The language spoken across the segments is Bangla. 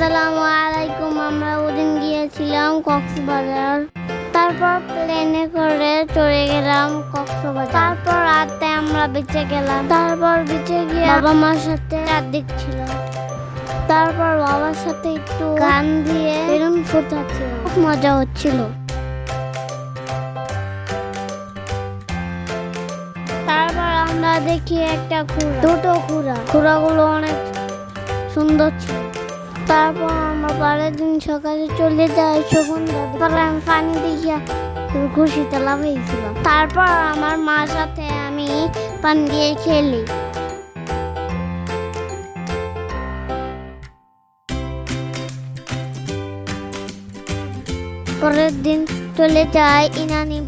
আসসালামু আলাইকুম, আমরা ওদিন গিয়েছিলাম কক্সবাজার। তারপর প্লেনে করে চলে গেলাম কক্সবাজার। তারপর রাতে আমরা বিচে গেলাম। তারপর বিচে গিয়ে বাবা মার সাথে রাত দেখছিলাম তারপর বাবার সাথে একটু গান দিয়ে বেলুন ফুটাচ্ছিল খুব মজা হচ্ছিল। তারপর আমরা দেখি একটা খুঁড়া। দুটো খুঁড়া। খুঁড়াগুলো অনেক সুন্দর ছিল। তারপর আমরা পরের দিন সকালে চলে যায় সন্ধ্যা তারপর আমি পানি দেখিয়া তারপর আমার মার সাথে আমি পানি দিয়ে খেলি। পরের দিন চলে যাই ইনানি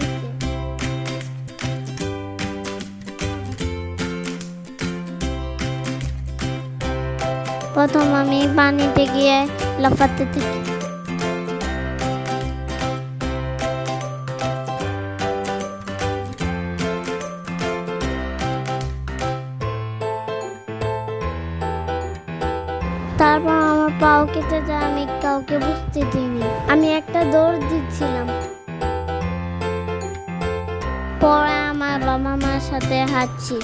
প্রথম আমি পানিতে গিয়ে লাফাতে থাকি। তারপর আমার পাও কেটে যায়, আমি কাউকে বুঝতে দিইনি। আমি একটা দৌড় দিচ্ছিলাম। পরে আমার বাবা মার সাথে হাঁটছি।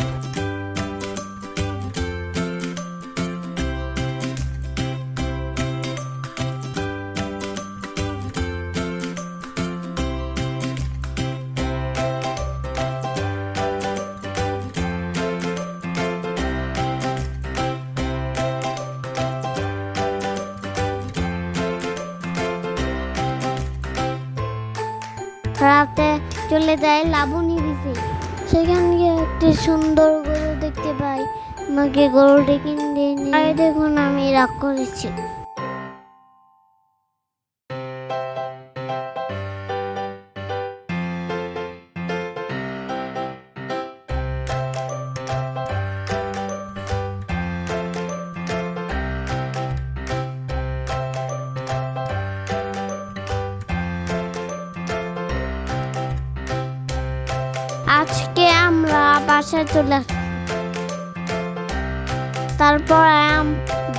রাতে চলে যায় লাবণী দিতে সেখান গিয়ে একটি সুন্দর গরু দেখতে পাই। আমাকে গরুটি কিনে নিয়ে দেখুন, আমি রাগ করেছি। আজকে আমরা বাসায় চলে তারপর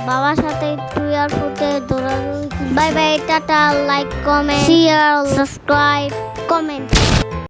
বাবার সাথে একটু এয়ারপোর্টে দৌড়াদৌড়ি bye bye, tata, like, comment share subscribe comment.